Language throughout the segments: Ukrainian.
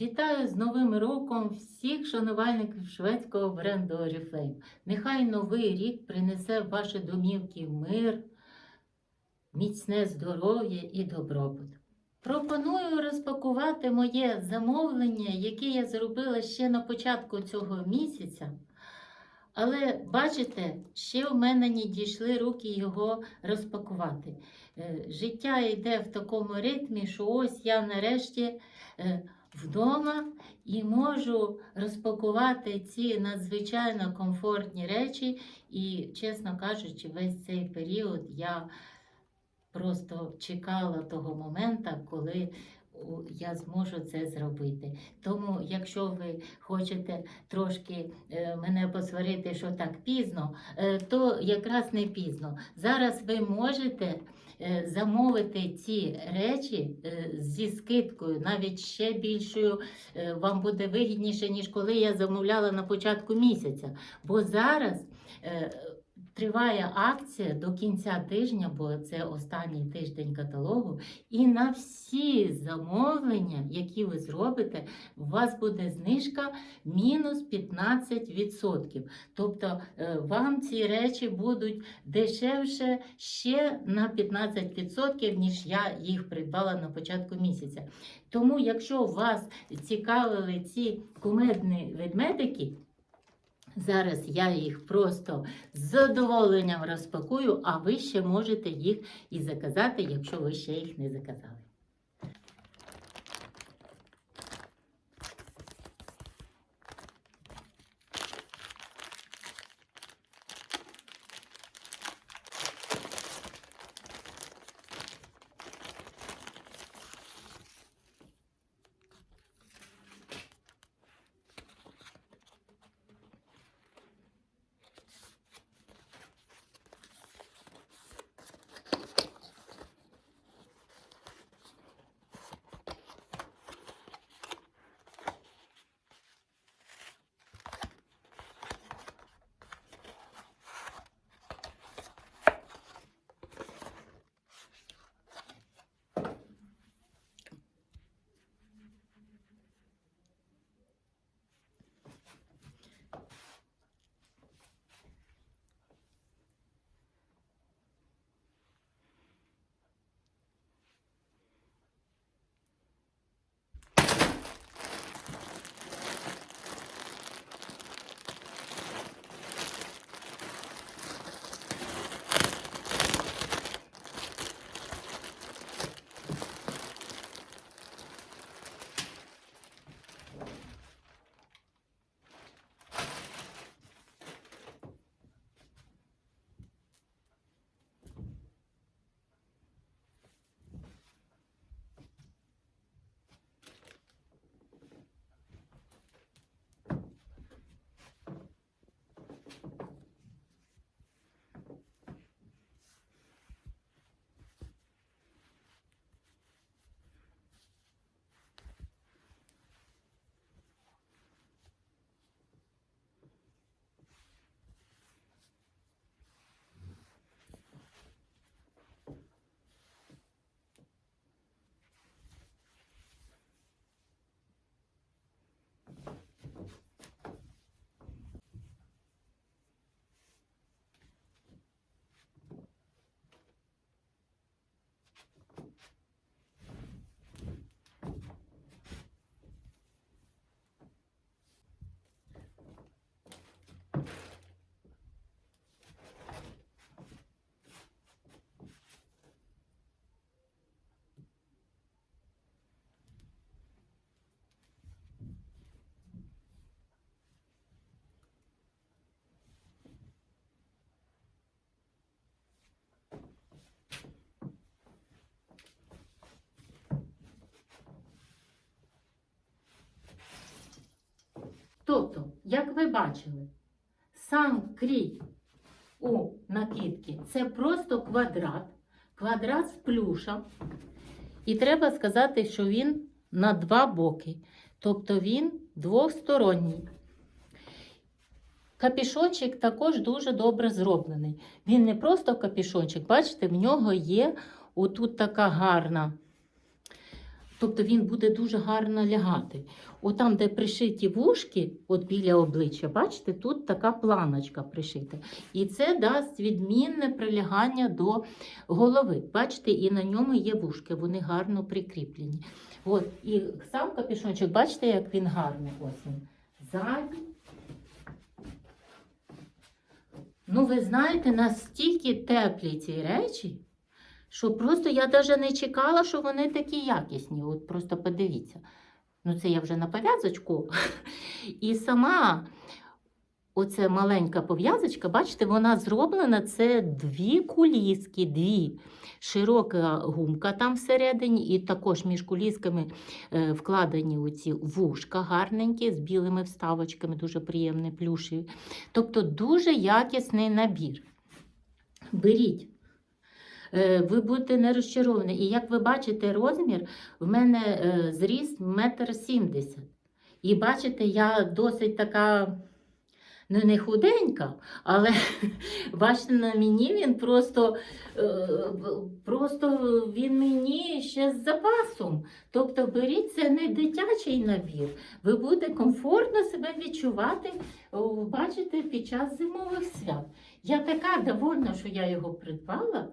Вітаю з Новим роком всіх шанувальників шведського бренду Oriflame. Нехай новий рік принесе в ваші домівки мир, міцне здоров'я і добробут. Пропоную розпакувати моє замовлення, яке я зробила ще на початку цього місяця. Але бачите, ще в мене не дійшли руки його розпакувати. Е, Життя йде в такому ритмі, що ось я нарешті е, вдома і можу розпакувати ці надзвичайно комфортні речі. І, чесно кажучи, весь цей період я просто чекала того моменту, коли я зможу це зробити. Тому, якщо ви хочете трошки е, мене посварити, що так пізно, е, то якраз не пізно. Зараз ви можете замовити ці речі е, зі скидкою, навіть ще більшою е, вам буде вигідніше, ніж коли я замовляла на початку місяця. Бо зараз е, триває акція до кінця тижня, бо це останній тиждень каталогу. І на всі замовлення, які ви зробите, у вас буде знижка мінус 15%. Тобто е, вам ці речі будуть дешевше ще на 15%, ніж я їх придбала на початку місяця. Тому, якщо вас цікавили ці кумедні ведмедики, зараз я їх просто з задоволенням розпакую, а ви ще можете їх і заказати, якщо ви ще їх не заказали. Тобто, як ви бачили, сам крій у накидці це просто квадрат, квадрат з плюша. І треба сказати, що він на два боки. Тобто він двосторонній. Капішончик також дуже добре зроблений. Він не просто капішончик, бачите, в нього є отут така гарна Тобто він буде дуже гарно лягати. От там, де пришиті вушки, от біля обличчя, бачите, тут така планочка пришита. І це дасть відмінне прилягання до голови. Бачите, і на ньому є вушки, вони гарно прикріплені. От, і сам капюшончик, бачите, як він гарний. Ось він. Ззаді. Ну, ви знаєте, настільки теплі ці речі, що просто я навіть не чекала, що вони такі якісні. От просто подивіться. Ну, це я вже на пов'язочку. І сама оця маленька пов'язочка, бачите, вона зроблена це дві куліски, дві. Широка гумка там всередині, і також між кулісками е, вкладені оці вушка гарненькі з білими вставочками, дуже приємні, плюшеві. Тобто дуже якісний набір. Беріть. Е, Ви будете не розчаровані. І як ви бачите розмір, в мене е, зріст метр сімдесят. І бачите, я досить така, ну не худенька, але бачите, на мені він просто, е, просто він мені ще з запасом. Тобто беріть це не дитячий набір. Ви будете комфортно себе відчувати, бачите, під час зимових свят. Я така довольна, що я його придбала.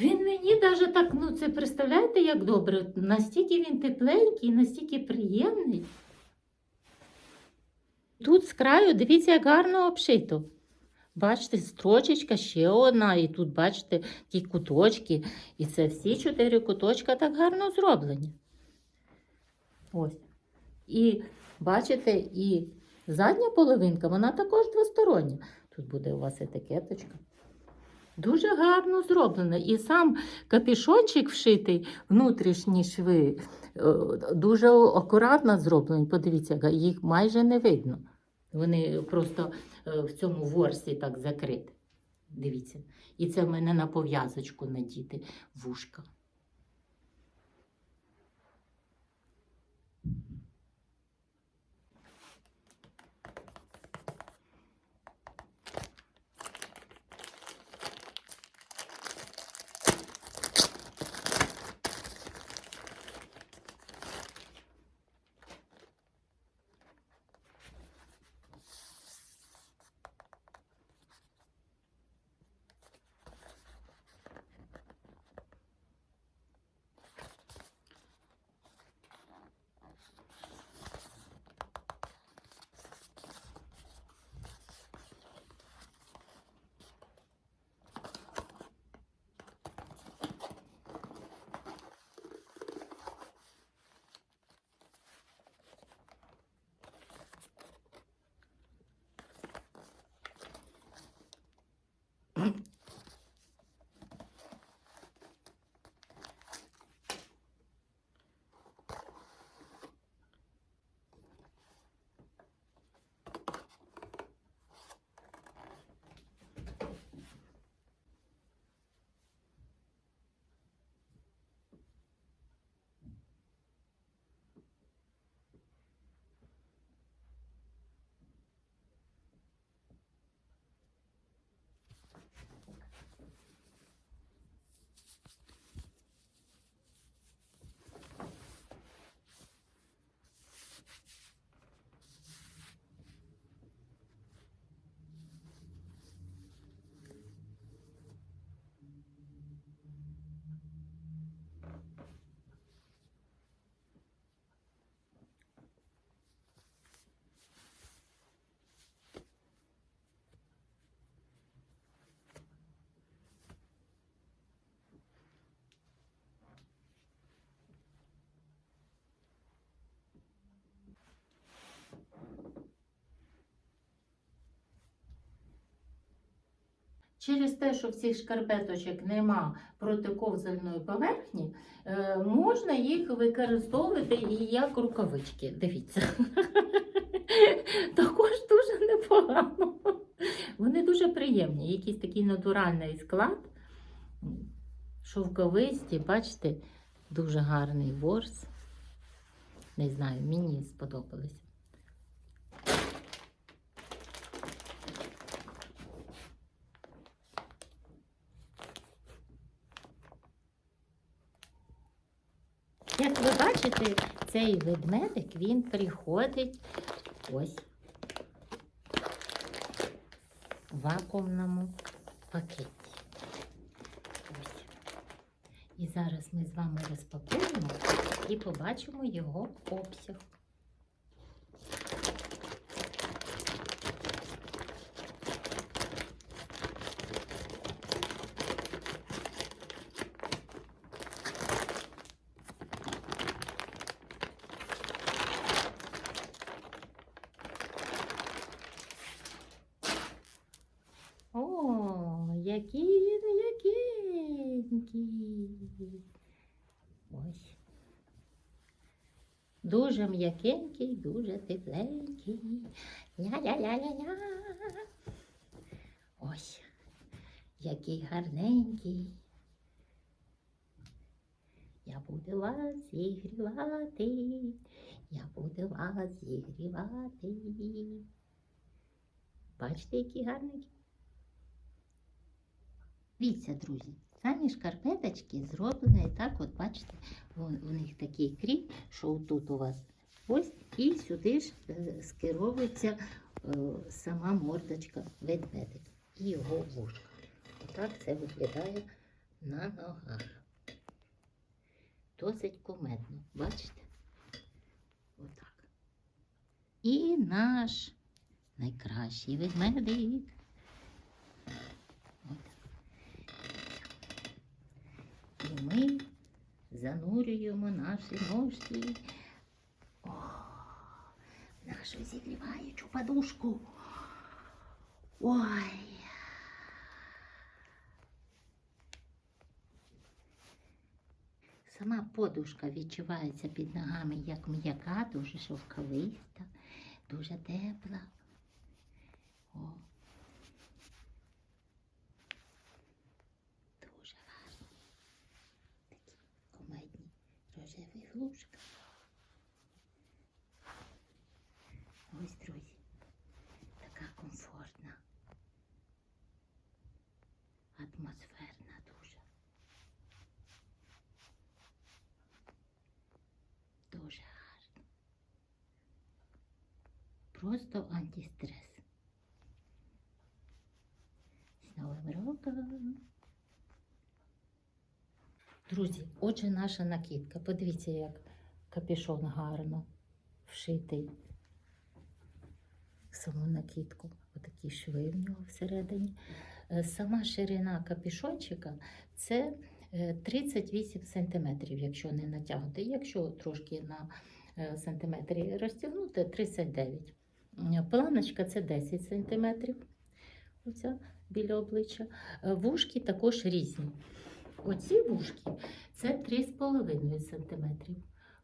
Він мені навіть так, ну це представляєте, як добре. Настільки він тепленький, настільки приємний. Тут з краю, дивіться, як гарно обшито. Бачите, строчечка ще одна, і тут, бачите, ті куточки. І це всі чотири куточка так гарно зроблені. Ось. І бачите, і задня половинка, вона також двостороння. Тут буде у вас етикеточка. Дуже гарно зроблено. І сам капішончик вшитий, внутрішні шви, е, дуже акуратно зроблені. Подивіться, їх майже не видно. Вони просто е, в цьому ворсі так закриті. Дивіться. І це в мене на пов'язочку надіти вушка. Через те, що в цих шкарпеточок нема протиковзальної поверхні, е, можна їх використовувати і як рукавички. Дивіться. Також дуже непогано. Вони дуже приємні. Якийсь такий натуральний склад. Шовковисті, бачите, дуже гарний ворс. Не знаю, мені сподобалось. Як цей ведмедик він приходить ось в вакуумному пакеті. Ось. І зараз ми з вами розпакуємо і побачимо його обсяг. О, який він якенький. Ось. Дуже м'якенький, дуже тепленький. Ля-ля-ля-ля-ля. Ось. Який гарненький. Я буду вас зігрівати. Я буду вас зігрівати. Бачите, який гарненький? Дивіться, друзі, самі шкарпеточки зроблені так, от бачите, у них такий кріп, що тут у вас ось, і сюди ж е, скеровується е, сама мордочка ведмедика і його вушка. Отак це виглядає на ногах. Досить кумедно, бачите? Отак. І наш найкращий ведмедик. І ми занурюємо наші ножки нашу зігріваючу подушку. Ой. Сама подушка відчувається під ногами як м'яка, дуже шовковиста, дуже тепла. О. Дуже гарно. Такі комедні рожеві вушка. Ось, друзі, така комфортна, атмосферна дуже. Дуже гарно. Просто антистрес. З Новим роком! Друзі, отже, наша накидка. Подивіться, як капюшон гарно вшитий саму накидку. Отакі шви в нього всередині. Е, Сама ширина капюшончика це е, 38 см, якщо не натягнути. Якщо трошки на е, сантиметрі розтягнути, 39 Е, Планочка це 10 см. Оця біля обличчя. Е, Вушки також різні. Оці вушки це 3,5 см,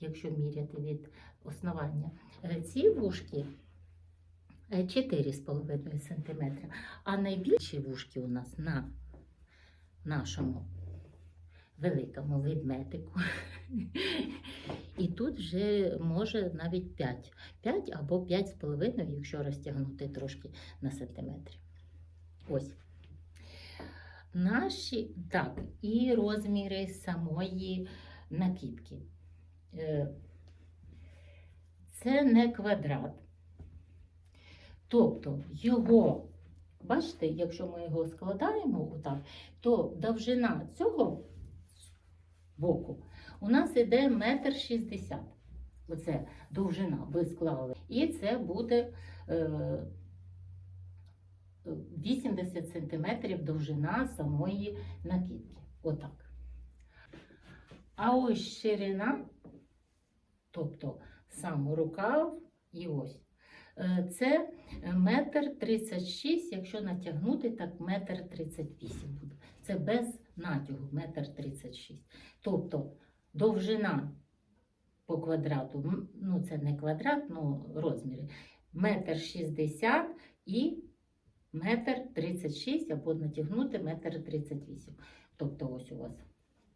якщо міряти від основання. Е, Ці вушки е, 4,5 см. А найбільші вушки у нас на нашому великому ведмедику. І тут вже може навіть 5. 5 або 5,5, якщо розтягнути трошки на сантиметрі. Ось. Наші, так, і розміри самої накидки. Е, Це не квадрат. Тобто його, бачите, якщо ми його складаємо отак, то довжина цього боку у нас іде метр шістдесят. Оце довжина ви склали. І це буде е, 80 сантиметрів довжина самої накидки. Отак. А ось ширина, тобто сам рукав і ось. Е, Це метр тридцять шість, якщо натягнути, так метр тридцять вісім буде. Це без натягу метр тридцять шість. Тобто довжина по квадрату, ну це не квадрат, ну розміри, метр шістдесят і метр тридцять шість, або натягнути метр тридцять вісім. Тобто ось у вас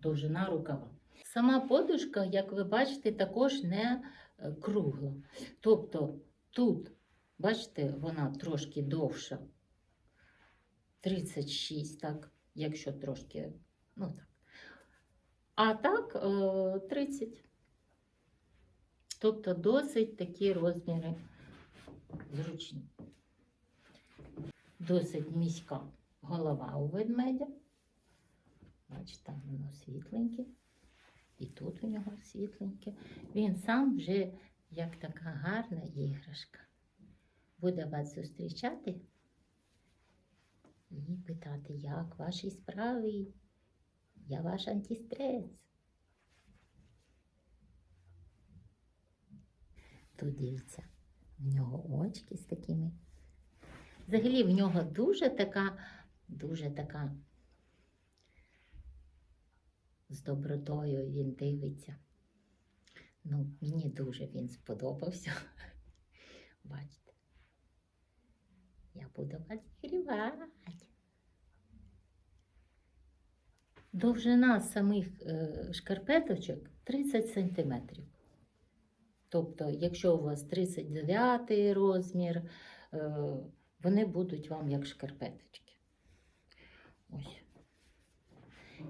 довжина рукава. Сама подушка, як ви бачите, також не е, кругла. Тобто тут, бачите, вона трошки довша. 36, так, якщо трошки, ну так. А так, е, 30. Тобто досить такі розміри зручні. Досить міська голова у ведмедя. Бачите, там воно світленьке. І тут у нього світленьке. Він сам вже як така гарна іграшка. Буде вас зустрічати і питати, як ваші справи? Я ваш антистрес. Тут дивіться, в нього очки з такими. Взагалі в нього дуже така, дуже така з добротою він дивиться. Ну, мені дуже він сподобався. Бачите, я буду вас зігрівати. Довжина самих е, шкарпеточок 30 см. Тобто, якщо у вас 39 розмір, е, вони будуть вам як шкарпеточки. Ось.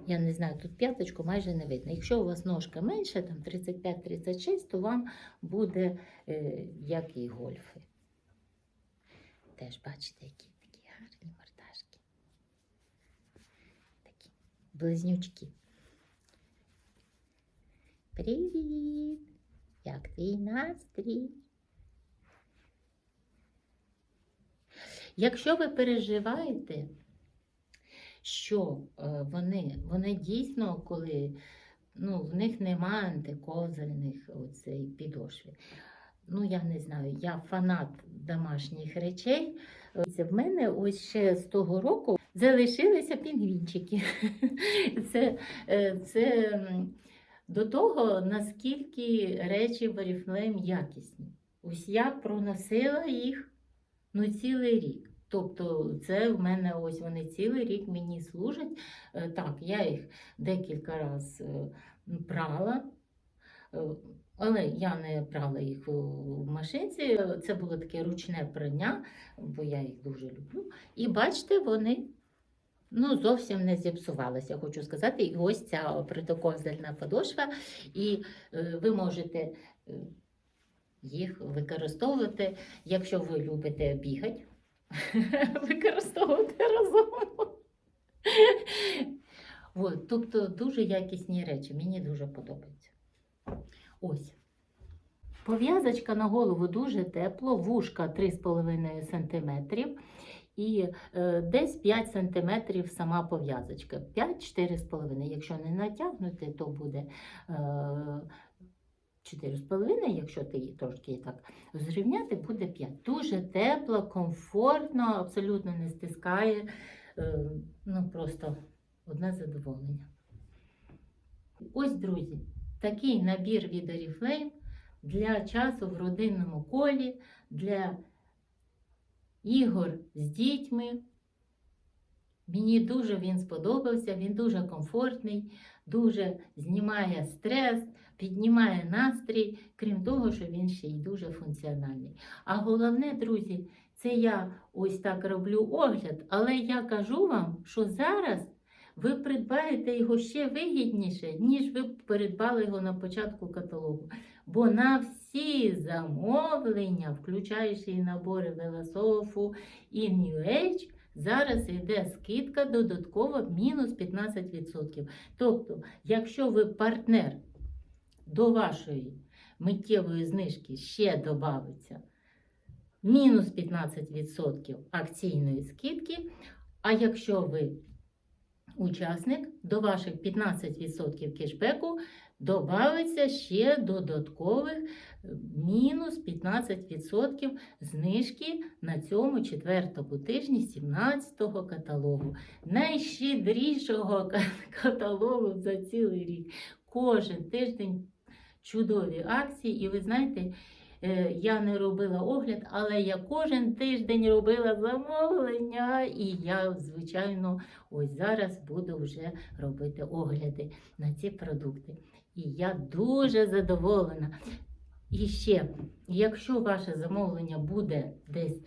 Я не знаю, тут п'яточку майже не видно. Якщо у вас ножка менша, там 35-36, то вам буде е, як і гольфи. Теж бачите, які такі гарні мордашки. Такі близнючки. Привіт! Як твій настрій? Якщо ви переживаєте, що е, вони, вони дійсно, коли ну, в них немає антикозальних оцей підошви. Ну, я не знаю, я фанат домашніх речей. В мене ось ще з того року залишилися пінгвінчики. Це, е, це до того, наскільки речі Oriflame якісні. Ось я проносила їх ну, цілий рік. Тобто це в мене ось вони цілий рік мені служать. Е, Так, я їх декілька разів прала, е, але я не прала їх у машинці. Це було таке ручне прання, бо я їх дуже люблю. І бачите, вони ну, зовсім не зіпсувалися, хочу сказати. І ось ця протокозальна подошва, і е, ви можете. е, Їх використовувати, якщо ви любите бігати, використовувати разом. От, тобто дуже якісні речі, мені дуже подобається. Ось. Пов'язочка на голову дуже тепло, вушка 3,5 см і е, десь 5 см сама пов'язочка. 5-4,5. Якщо не натягнути, то буде е, 4,5, якщо ти її трошки так зрівняти, буде 5. Дуже тепло, комфортно, абсолютно не стискає. Е, ну, просто одне задоволення. Ось, друзі, такий набір від Oriflame для часу в родинному колі, для ігор з дітьми. Мені дуже він сподобався, він дуже комфортний, дуже знімає стрес, піднімає настрій, крім того, що він ще й дуже функціональний. А головне, друзі, це я ось так роблю огляд, але я кажу вам, що зараз ви придбаєте його ще вигідніше, ніж ви придбали його на початку каталогу. Бо на всі замовлення, включаючи і набори Велософу і New Age, зараз йде скидка додатково мінус 15%. Тобто, якщо ви партнер до вашої миттєвої знижки ще додається мінус 15% акційної скидки, а якщо ви учасник, до ваших 15% кешбеку додається ще додаткових мінус 15% знижки на цьому четвертому тижні 17-го каталогу. Найщедрішого каталогу за цілий рік. Кожен тиждень чудові акції, і ви знаєте, е, я не робила огляд, але я кожен тиждень робила замовлення, і я, звичайно, ось зараз буду вже робити огляди на ці продукти. І я дуже задоволена. І ще, якщо ваше замовлення буде десь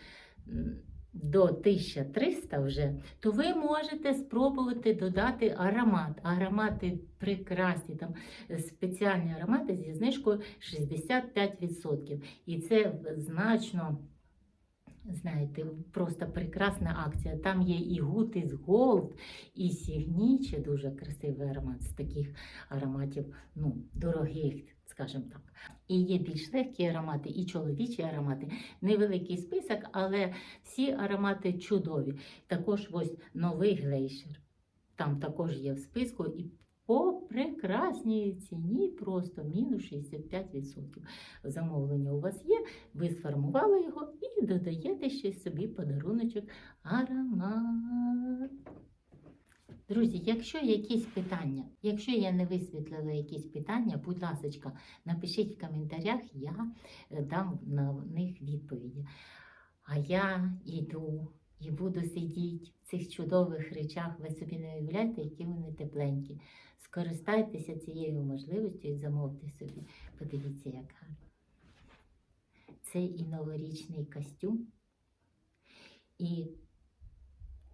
до 1300 вже, то ви можете спробувати додати аромат. Аромати прекрасні, там спеціальні аромати зі знижкою 65%. І це значно. Знаєте, просто прекрасна акція. Там є і Гутис Голд, і Сігніче, дуже красивий аромат з таких ароматів, ну, дорогих, скажімо так. І є більш легкі аромати, і чоловічі аромати. Невеликий список, але всі аромати чудові. Також ось новий глейшер. Там також є в списку і по прекрасній ціні, просто мінус 65%. Замовлення у вас є, ви сформували його і додаєте ще собі подаруночок аромат. Друзі, якщо якісь питання, якщо я не висвітлила якісь питання, будь ласка, напишіть в коментарях, я е, дам на них відповіді. А я йду і буду сидіти в цих чудових речах. Ви собі не уявляєте, які вони тепленькі. Скористайтеся цією можливістю і замовте собі. Подивіться, як гарно. Це і новорічний костюм, і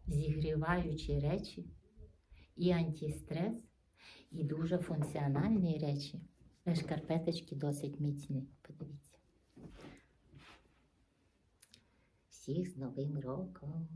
зігріваючі речі, і антистрес, і дуже функціональні речі. Шкарпеточки досить міцні. Подивіться. Всіх з Новим роком!